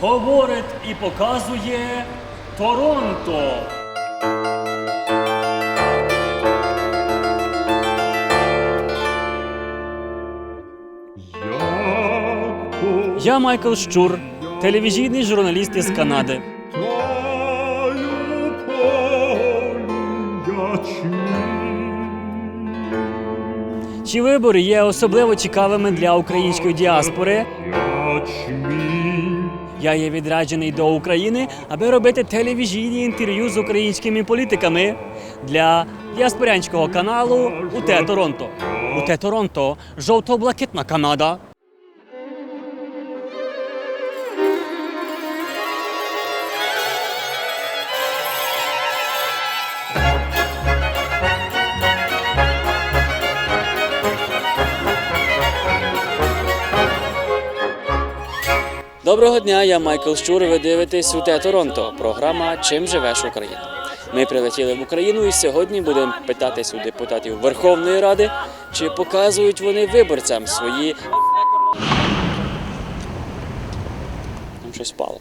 говорить і показує Торонто. Я Майкл Щур, телевізійний журналіст із Канади. Ці вибори є особливо цікавими для української діаспори. Я є відряджений до України, аби робити телевізійні інтерв'ю з українськими політиками для діаспорянського каналу УТ Торонто. УТ Торонто жовто-блакитна Канада. Доброго дня, я Майкл Щур. Ви дивитесь у те Торонто. Програма Чим живеш Україна. Ми прилетіли в Україну і сьогодні будемо питатись у депутатів Верховної Ради, чи показують вони виборцям свої. Там щось впало.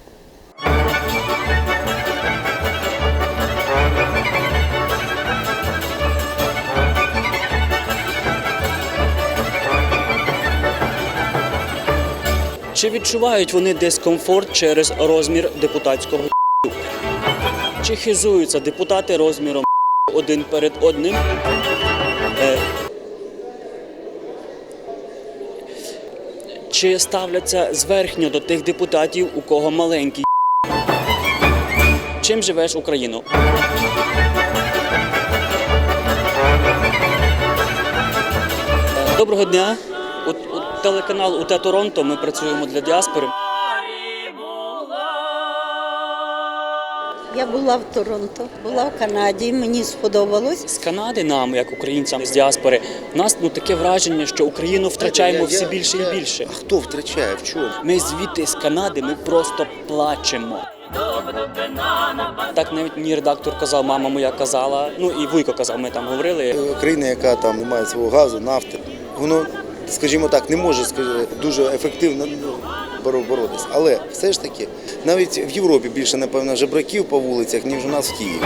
Чи відчувають вони дискомфорт через розмір депутатського Чи хизуються депутати розміром один перед одним? Е, Чи ставляться зверхньо до тих депутатів, у кого маленький Чим живеш Україну? Доброго дня. Телеканал УТ Торонто ми працюємо для діаспори. Я була в Торонто, була в Канаді, мені сподобалось. З Канади нам, як українцям з діаспори, у нас ну таке враження, що Україну втрачаємо все більше і більше. А хто втрачає? В чому? Ми звідти з Канади, ми просто плачемо. Так навіть мені редактор казав, мама моя казала, ну і Вуйко казав, ми там говорили. Е, Країна, яка там не має свого газу, нафти, воно, скажімо так, не може дуже ефективно боротися. Але все ж таки, навіть в Європі більше, напевно, жебраків по вулицях, ніж у нас в Києві.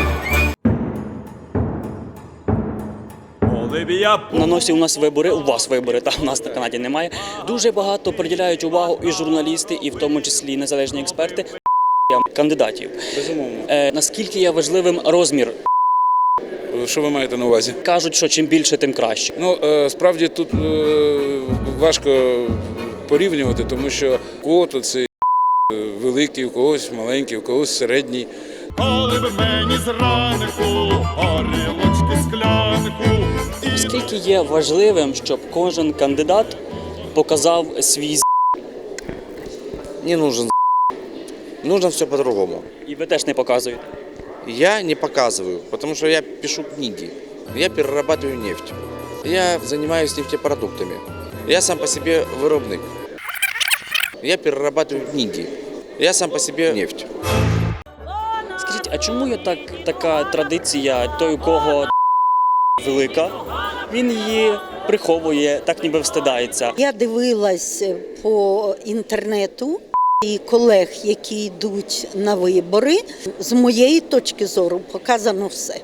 На носі у нас вибори, у вас вибори, та у нас на Канаді немає. Дуже багато приділяють увагу і журналісти, і в тому числі незалежні експерти кандидатів. Безумовно. Е, наскільки є важливим розмір? Що ви маєте на увазі? Кажуть, що чим більше, тим краще. Ну е, справді тут е, важко порівнювати, тому що у кого то це великий, у когось маленький, у когось середній. Коли б мені зранку горілочки склянку Скільки є важливим, щоб кожен кандидат показав свій з***, не нужен Нужно все по-другому. і ви теж не показуєте. Я не показываю, потому что я пишу книги. Я перерабатываю нефть. Я занимаюсь нефтепродуктами. Я сам по себе вырубник. Я перерабатываю книги. Я сам по себе нефть. Скажіть, а чому є так, така традиція, той, у кого велика, він її приховує, так ніби встидається. Я дивилась по інтернету і колег, які йдуть на вибори. З моєї точки зору показано все.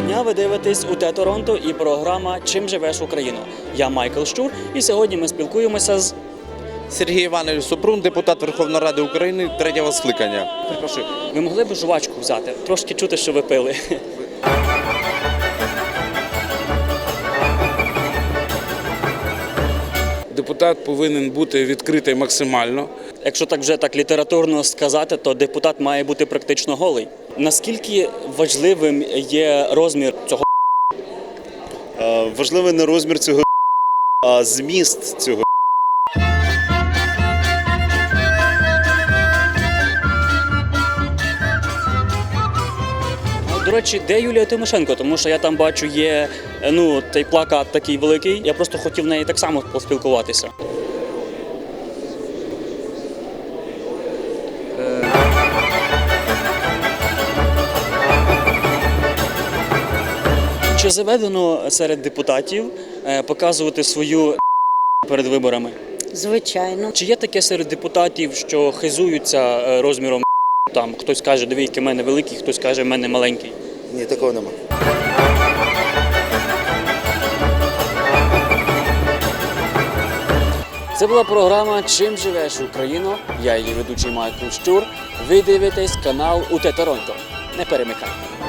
Доброго дня, ви дивитесь УТ Торонто і програма Чим живеш Україну. Я Майкл Щур, і сьогодні ми спілкуємося з Сергій Іванович Супрун, депутат Верховної Ради України третього скликання. Перепрошую, ви могли б жувачку взяти? Трошки чути, що ви пили. Депутат повинен бути відкритий максимально. Якщо так вже так літературно сказати, то депутат має бути практично голий. Наскільки важливим є розмір цього? Е, Важливий не розмір цього, а зміст цього. До речі, де Юлія Тимошенко? Тому що я там бачу, є е, ну цей плакат такий великий. Я просто хотів в неї так само поспілкуватися. Чи заведено серед депутатів е, показувати свою перед виборами? Звичайно. Чи є таке серед депутатів, що хизуються е, розміром там хтось каже, диви, який в мене великий, хтось каже, в мене маленький. Ні, такого нема. Це була програма Чим живеш Україно? Я її ведучий Майкл Щур. Ви дивитесь канал УТ Торонто. Не перемикайте.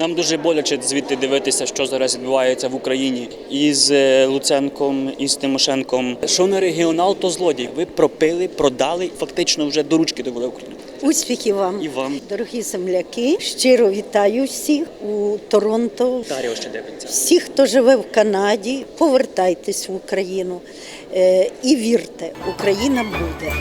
Нам дуже боляче звідти дивитися, що зараз відбувається в Україні із е, Луценком, із Тимошенком. Що не регіонал, то злодій. Ви пропили, продали, фактично вже до ручки довели Україну. Успіхів вам, І вам. дорогі земляки. Щиро вітаю всіх у Торонто. Даріо ще дивиться. Всі, хто живе в Канаді, повертайтесь в Україну е, і вірте, Україна буде.